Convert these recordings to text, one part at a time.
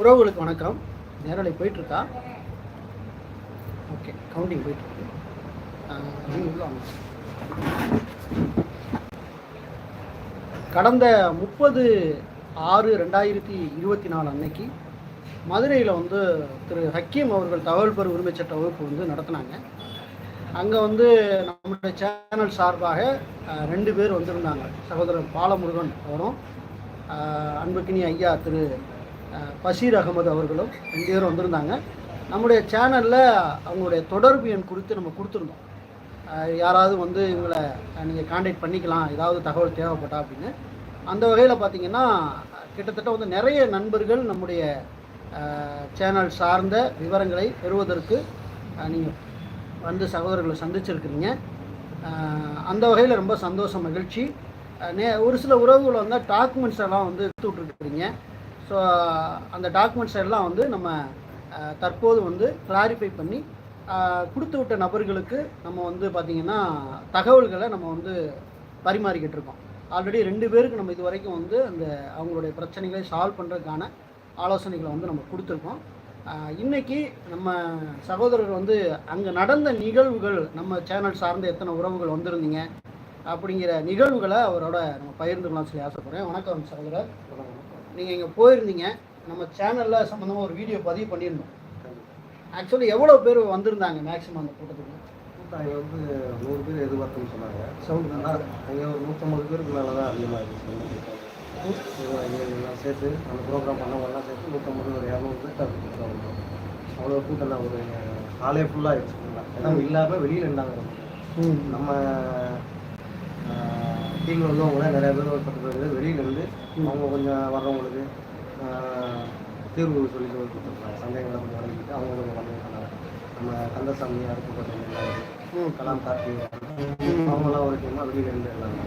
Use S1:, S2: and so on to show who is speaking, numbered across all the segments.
S1: உறவுகளுக்கு வணக்கம். நேரலை போயிட்டுருக்கா? ஓகே கவுண்டிங் போயிட்டுருக்கு. கடந்த முப்பது ஆறு ரெண்டாயிரத்தி இருபத்தி நாலு அன்னைக்கு மதுரையில் வந்து திரு ஹக்கீம் அவர்கள் தகவல் பெறு உரிமை சட்ட வகுப்பு வந்து நடத்தினாங்க. அங்கே வந்து நம்மளுடைய சேனல் சார்பாக ரெண்டு பேர் வந்திருந்தாங்க. சகோதரர் பாலமுருகன் அவரும் அன்புக்கினி ஐயா திரு பஷீர் அகமது அவர்களும் ரெண்டு பேரும் வந்திருந்தாங்க. நம்முடைய சேனலில் அவங்களுடைய தொடர்பு எண் குறித்து நம்ம கொடுத்துருந்தோம். யாராவது வந்து இவங்களை நீங்கள் காண்டாக்ட் பண்ணிக்கலாம் ஏதாவது தகவல் தேவைப்பட்டா அப்படின்னு. அந்த வகையில் பார்த்தீங்கன்னா கிட்டத்தட்ட வந்து நிறைய நண்பர்கள் நம்முடைய சேனல் சார்ந்த விவரங்களை பெறுவதற்கு நீங்கள் வந்து சகோதரர்களை சந்திச்சிருக்கிறீங்க. அந்த வகையில் ரொம்ப சந்தோஷம் மகிழ்ச்சி. நே ஒரு சில உறவுகள் வந்து டாக்குமெண்ட்ஸ் எல்லாம் வந்து எடுத்து விட்ருக்குறீங்க ஸோ அந்த டாக்குமெண்ட்ஸ் எல்லாம் வந்து நம்ம தற்போது வந்து கிளாரிஃபை பண்ணி கொடுத்து விட்ட நபர்களுக்கு நம்ம வந்து பார்த்திங்கன்னா தகவல்களை நம்ம வந்து பரிமாறிக்கிட்டு இருக்கோம். ஆல்ரெடி ரெண்டு பேருக்கு நம்ம இது வரைக்கும் வந்து அந்த அவங்களுடைய பிரச்சனைகளை சால்வ் பண்ணுறதுக்கான ஆலோசனைகளை வந்து நம்ம கொடுத்துருக்கோம். இன்றைக்கி இன்னைக்கு நம்ம சகோதரர் வந்து அங்கே நடந்த நிகழ்வுகள் நம்ம சேனல் சார்ந்த எத்தனை உறவுகள் வந்திருந்தீங்க அப்படிங்கிற நிகழ்வுகளை அவரோட நம்ம பகிர்ந்துக்கலாம் சொல்லி ஆசைப்படுறேன். வணக்கம் சகோதரர். நீங்கள் இங்கே போயிருந்தீங்க நம்ம சேனலில் சம்மந்தமாக ஒரு வீடியோ பதிவு பண்ணியிருந்தோம். ஆக்சுவலி எவ்வளோ பேர் வந்திருந்தாங்க மேக்ஸிமம் அந்த கூட்டத்துக்கு?
S2: கூட்டம் வந்து நூறு பேர் எதிர்பார்த்தோம்னு சொன்னாங்க.
S1: சவுண்ட்.
S2: ஆனால் அங்கே ஒரு நூற்றம்பது பேருக்கு மேலே தான் அதிகமாக எல்லாம் சேர்த்து அந்த ப்ரோக்ராம் பண்ணவங்கலாம் சேர்த்து நூற்றம்பது ஒரு இரநூறு பேர் வந்தோம் அவ்வளோ கூட்டம் தான் ஒரு காலே ஃபுல்லாக ஃபுல்லாக எல்லாம் இல்லாமல் வெளியில் இருந்தாங்க நம்ம டீமில் உள்ளவங்களாம் நிறைய பேர் ஒரு பத்து பேர் வெளியில இருந்து அவங்க கொஞ்சம் வர்றவங்களுக்கு தீர்வு சொல்லி சொல்லி கொடுத்துருக்காங்க. சந்தேகங்களை கொஞ்சம் வழங்கிட்டு அவங்க கொஞ்சம் பண்ணி நம்ம கந்தசாமி அருப்புக்கோட்டை கலாம் கார்த்திகை அவங்களாம் ஒரு டீமாக வெளியில இருந்து எல்லாமே.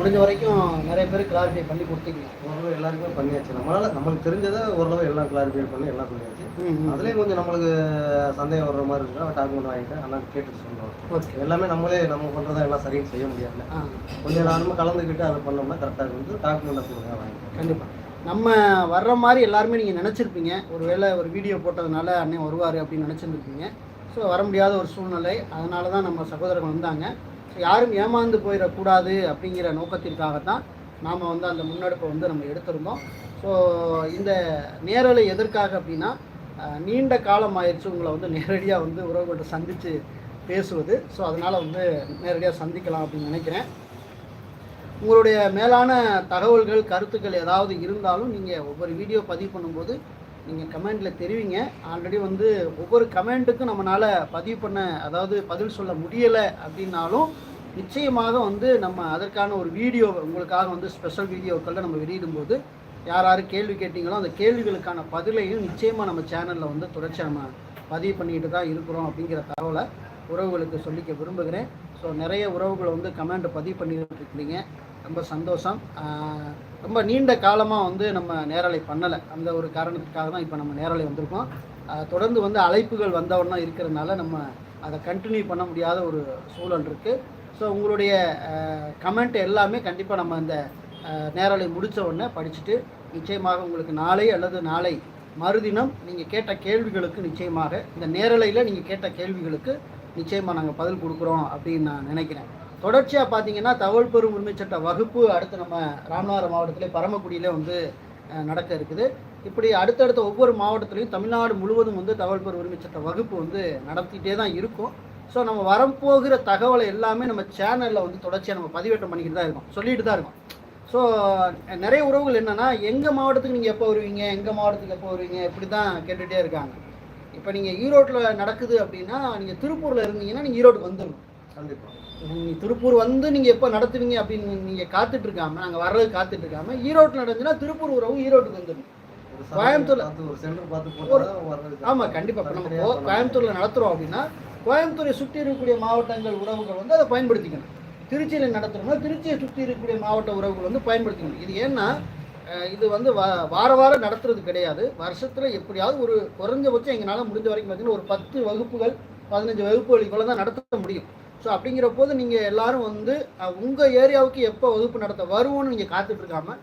S1: முடிஞ்ச வரைக்கும் நிறைய பேர் கிளாரிஃபை பண்ணி கொடுத்தீங்க.
S2: ஓரளவு எல்லாருக்குமே பண்ணியாச்சு. நம்மளால நம்மளுக்கு தெரிஞ்சதை ஓரளவு எல்லாம் கிளாரிஃபை பண்ணி எல்லாம் பண்ணியாச்சு. அதுலேயும் கொஞ்சம் நம்மளுக்கு சந்தேகம் வர்ற மாதிரி இருந்தால் டாக்குமெண்ட் வாங்கிட்டு அண்ணா கேட்டுட்டு சொல்லுவோம்
S1: ஓகே.
S2: எல்லாமே நம்மளே நம்ம பண்ணுறதா எல்லாம் சரின்னு செய்ய முடியாது
S1: ஆ.
S2: கொஞ்சம் எல்லாருமே கலந்துக்கிட்டு அதை பண்ணோம்னா கரெக்டாக இருந்து டாக்குமெண்ட்டை கொடுங்க வாங்கிக்கலாம்
S1: கண்டிப்பாக நம்ம வர்ற மாதிரி எல்லாருமே நீங்கள் நினச்சிருப்பீங்க. ஒருவேளை ஒரு வீடியோ போட்டதுனால அண்ணன் வருவார் அப்படின்னு நினச்சிருந்துருப்பீங்க. ஸோ வர முடியாத ஒரு சூழ்நிலை. அதனால தான் நம்ம சகோதரர்கள் வந்தாங்க. ஸோ யாரும் ஏமாந்து போயிடக்கூடாது அப்படிங்கிற நோக்கத்திற்காகத்தான் நாம் வந்து அந்த முன்னெடுப்பை வந்து நம்ம எடுத்திருந்தோம். ஸோ இந்த நேரலை எதற்காக அப்படின்னா நீண்ட காலம் ஆயிடுச்சு உங்களை வந்து நேரடியாக வந்து உறவுகள்கிட்ட சந்தித்து பேசுவது. ஸோ அதனால் வந்து நேரடியாக சந்திக்கலாம் அப்படின்னு நினைக்கிறேன். உங்களுடைய மேலான தகவல்கள் கருத்துக்கள் ஏதாவது இருந்தாலும் நீங்கள் ஒவ்வொரு வீடியோ பதிவு பண்ணும்போது நீங்கள் கமெண்டில் தெரிவிங்க. ஆல்ரெடி வந்து ஒவ்வொரு கமெண்ட்டுக்கும் நம்மளால் பதிவு பண்ண அதாவது பதில் சொல்ல முடியலை அப்படின்னாலும் நிச்சயமாக வந்து நம்ம அதற்கான ஒரு வீடியோ உங்களுக்காக வந்து ஸ்பெஷல் வீடியோக்களில் நம்ம வெளியிடும்போது யார் யார் கேள்வி கேட்டிங்களோ அந்த கேள்விகளுக்கான பதிலையும் நிச்சயமாக நம்ம சேனலில் வந்து தொடர்ச்சி நம்ம பதிவு பண்ணிக்கிட்டு தான் இருக்கிறோம் அப்படிங்கிற தகவலை உறவுகளுக்கு சொல்லிக்க விரும்புகிறேன். ஸோ நிறைய உறவுகளை வந்து கமெண்ட் பதிவு பண்ணிக்கிட்டு இருக்கிறீங்க ரொம்ப சந்தோஷம். ரொம்ப நீண்ட காலமாக வந்து நம்ம நேரலை பண்ணலை. அந்த ஒரு காரணத்துக்காக தான் இப்போ நம்ம நேரலை வந்திருக்கோம். தொடர்ந்து வந்து அழைப்புகள் வந்தவொன்னா இருக்கிறதுனால நம்ம அதை கண்டினியூ பண்ண முடியாத ஒரு சூழல் இருக்குது ஸோ உங்களுடைய கமெண்ட் எல்லாமே கண்டிப்பாக நம்ம இந்த நேரலை முடித்த உடனே படிச்சுட்டு நிச்சயமாக உங்களுக்கு நாளை அல்லது நாளை மறுதினம் நீங்கள் கேட்ட கேள்விகளுக்கு நிச்சயமாக இந்த நேரலையில் நீங்கள் கேட்ட கேள்விகளுக்கு நிச்சயமாக நாங்கள் பதில் கொடுக்குறோம் அப்படின்னு நான் நினைக்கிறேன். தொடர்ச்சியாக பார்த்தீங்கன்னா தகவல் பெறும் உரிமை சட்ட வகுப்பு அடுத்து நம்ம ராமநாதபுரம் மாவட்டத்திலே பரமக்குடியில் வந்து நடக்க இருக்குது. இப்படி அடுத்தடுத்த ஒவ்வொரு மாவட்டத்திலையும் தமிழ்நாடு முழுவதும் வந்து தகவல் பெறும் உரிமை சட்ட வகுப்பு வந்து நடத்திட்டே தான் இருக்கும். ஸோ நம்ம வரப்போகிற தகவலை எல்லாமே நம்ம சேனலில் வந்து தொடர்ச்சியாக நம்ம பதிவேற்றம் பண்ணிக்கிட்டு தான் இருக்கோம். சொல்லிட்டு தான் இருக்கோம். ஸோ நிறைய உறவுகள் என்னென்னா எங்கள் மாவட்டத்துக்கு நீங்கள் எப்போ வருவீங்க? எங்கள் மாவட்டத்துக்கு எப்போ வருவீங்க? இப்படி தான் கேட்டுகிட்டே இருக்காங்க. இப்போ நீங்கள் ஈரோட்டில் நடக்குது அப்படின்னா நீங்கள் திருப்பூரில் இருந்தீங்கன்னா நீங்கள் ஈரோட்டுக்கு வந்துடணும்.
S2: கண்டிப்பாக
S1: நீங்கள் திருப்பூர் வந்து நீங்கள் எப்போ நடத்துவீங்க அப்படின்னு நீங்கள் காத்துட்டு இருக்காம நாங்கள் வர்றது காத்துட்டு இருக்காம ஈரோட்டில் நடந்துச்சுன்னா திருப்பூர் உறவு ஈரோட்டுக்கு
S2: போட்டா வர்றது
S1: ஆமாம் கண்டிப்பாக இப்போ நம்ம கோயம்புத்தூரில் நடத்துகிறோம் அப்படின்னா கோயம்புத்தூரை சுற்றி இருக்கக்கூடிய மாவட்டங்கள் உறவுகள் வந்து அதை பயன்படுத்திக்கணும். திருச்சியில் நடத்துகிறோம்னா திருச்சியை சுற்றி இருக்கக்கூடிய மாவட்ட உறவுகள் வந்து பயன்படுத்திக்கணும். இது ஏன்னா இது வந்து வா வார வாரம் நடத்துறது கிடையாது. வருஷத்தில் எப்படியாவது ஒரு குறைஞ்சபட்சம் எங்களால் முடிஞ்ச வரைக்கும் பார்த்தீங்கன்னா ஒரு பத்து வகுப்புகள் பதினஞ்சு வகுப்புகளுக்குள்ள தான் நடத்த முடியும். ஸோ அப்படிங்கிற போது நீங்கள் எல்லாரும் வந்து உங்கள் ஏரியாவுக்கு எப்போ வகுப்பு நடத்த வருவோம்னு நீங்கள் காத்துட்ருக்காம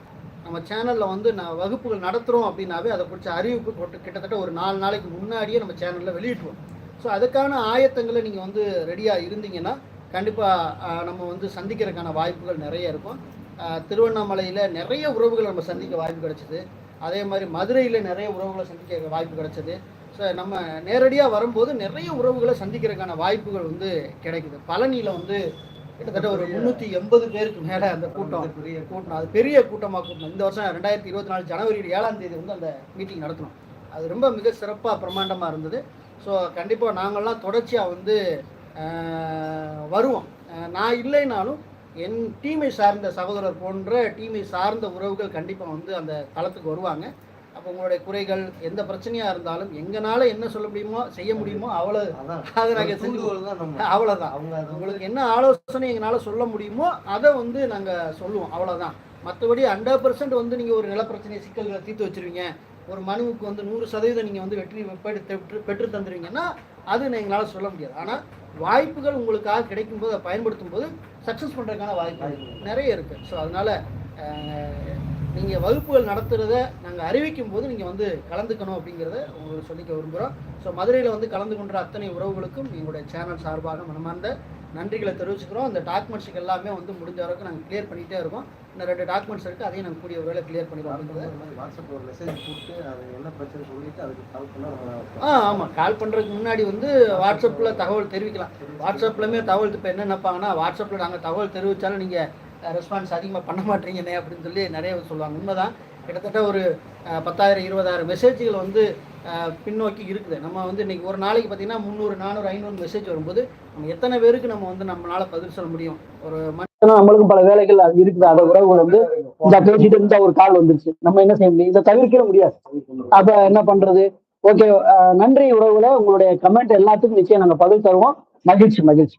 S1: நம்ம சேனலில் வந்து நான் வகுப்புகள் நடத்துகிறோம் அப்படின்னாவே அதை குறித்த அறிவிப்பு போட்டு கிட்டத்தட்ட ஒரு நாலு நாளைக்கு முன்னாடியே நம்ம சேனலில் வெளியிட்டுருவோம். ஸோ அதுக்கான ஆயத்தங்களை நீங்கள் வந்து ரெடியாக இருந்தீங்கன்னா கண்டிப்பாக நம்ம வந்து சந்திக்கிறதுக்கான வாய்ப்புகள் நிறைய இருக்கும். திருவண்ணாமலையில் நிறைய உறவுகள் நம்ம சந்திக்க வாய்ப்பு கிடைச்சிது. அதே மாதிரி மதுரையில் நிறைய உறவுகளை சந்திக்க வாய்ப்பு கிடைச்சது. ஸோ நம்ம நேரடியாக வரும்போது நிறைய உறவுகளை சந்திக்கிறதுக்கான வாய்ப்புகள் வந்து கிடைக்குது. பழனியில் வந்து கிட்டத்தட்ட ஒரு முந்நூற்றி எண்பது பேருக்கு மேலே அந்த கூட்டம்
S2: பெரிய
S1: கூட்டணும் அது பெரிய கூட்டமாக கூட்டணும் இந்த வருஷம் ரெண்டாயிரத்தி இருபத்தி நாலு ஜனவரி ஏழாம் தேதி வந்து அந்த மீட்டிங் நடத்தணும். அது ரொம்ப மிக சிறப்பாக பிரமாண்டமாக இருந்தது. ஸோ கண்டிப்பாக நாங்கள்லாம் தொடர்ச்சியாக வந்து வருவோம். நான் இல்லைனாலும் என் டீமை சார்ந்த சகோதரர் போன்ற டீமை சார்ந்த உறவுகள் கண்டிப்பாக வந்து அந்த தளத்துக்கு வருவாங்க. அப்போ உங்களுடைய குறைகள் எந்த பிரச்சனையாக இருந்தாலும் எங்களால் என்ன சொல்ல முடியுமோ செய்ய முடியுமோ அவ்வளோ அதை நாங்கள் செஞ்சு அவ்வளோதான்
S2: அவங்க
S1: உங்களுக்கு என்ன ஆலோசனை எங்களால் சொல்ல முடியுமோ அதை வந்து நாங்கள் சொல்லுவோம். அவ்வளோதான் மற்றபடி ஹண்ட்ரட் பர்சன்ட் வந்து நீங்கள் ஒரு நிலப்பிரச்சனை சிக்கல்களை தீர்த்து வச்சிருவீங்க. ஒரு மனுவுக்கு வந்து நூறு சதவீதம் நீங்கள் வந்து வெற்றி பெற்று பெற்று- தந்துருவீங்கன்னா அது எங்களால் சொல்ல முடியாது. ஆனால் வாய்ப்புகள் உங்களுக்காக கிடைக்கும்போது அதை பயன்படுத்தும் போது சக்ஸஸ் பண்ணுறதுக்கான வாய்ப்பு நிறைய இருக்குது ஸோ அதனால் நீங்கள் வகுப்புகள் நடத்துகிறத நாங்கள் அறிவிக்கும் போது நீங்கள் வந்து கலந்துக்கணும் அப்படிங்கிறத உங்களுக்கு சொல்லிக்க விரும்புகிறோம் ஸோ மதுரையில் வந்து கலந்து கொண்ட அத்தனை உறவுகளுக்கும் எங்களுடைய சேனல் சார்பாக மனமார்ந்த நன்றிகளை தெரிவிச்சுக்கிறோம். அந்த டாக்குமெண்ட்ஸுக்கு எல்லாமே வந்து முடிஞ்ச வரைக்கும் நாங்கள் கிளியர் பண்ணிகிட்டே இருக்கோம். இன்னும் ரெண்டு டாக்குமெண்ட்ஸ் இருக்குது அதையும் நாங்கள் கூடிய வேலை கிளியர் பண்ணிடுவோம்.
S2: வாட்ஸ்அப்ல ஒரு மெசேஜ் போட்டு அது என்ன பிரச்சனை சொல்லிட்டு அதுக்கு கால் பண்ணா
S1: ஆ ஆமாம் கால் பண்ணுறதுக்கு முன்னாடி வந்து வாட்ஸ்அப்பில் தகவல் தெரிவிக்கலாம். வாட்ஸ்அப்லையுமே தகவல் இப்போ என்ன நினைப்பாங்கன்னா வாட்ஸ்அப்பில் நாங்கள் தகவல் தெரிவித்தாலும் நீங்கள் ரெஸ்பான்ஸ் அதிகமாக பண்ண மாட்டீங்கண்ணே அப்படின்னு சொல்லி நிறைய சொல்லுவாங்க. உண்மைதான். கிட்டத்தட்ட ஒரு பத்தாயிரம் இருபதாயிரம் மெசேஜ்கள் வந்து பின்னோக்கி இருக்குது. நம்ம வந்து இன்னைக்கு ஒரு நாளைக்கு பார்த்திங்கன்னா முந்நூறு நானூறு ஐநூறு மெசேஜ் வரும்போது நம்ம எத்தனை பேருக்கு நம்ம வந்து நம்மளால பதில் சொல்ல முடியும்? ஒரு மனுஷனா
S3: நம்மளுக்கும் பல வேலைகள் அது இருக்குது. அதை உறவுகள் வந்து இந்த பேசிட்டு இருந்தா ஒரு கால் வந்துருச்சு. நம்ம என்ன செய்ய முடியும்? இதை தவிர்க்க முடியாது. அப்ப என்ன பண்றது? ஓகே நன்றி உறவுல உங்களுடைய கமெண்ட் எல்லாத்துக்கும் நிச்சயம் நாங்க பதில் தருவோம். மகிழ்ச்சி மகிழ்ச்சி.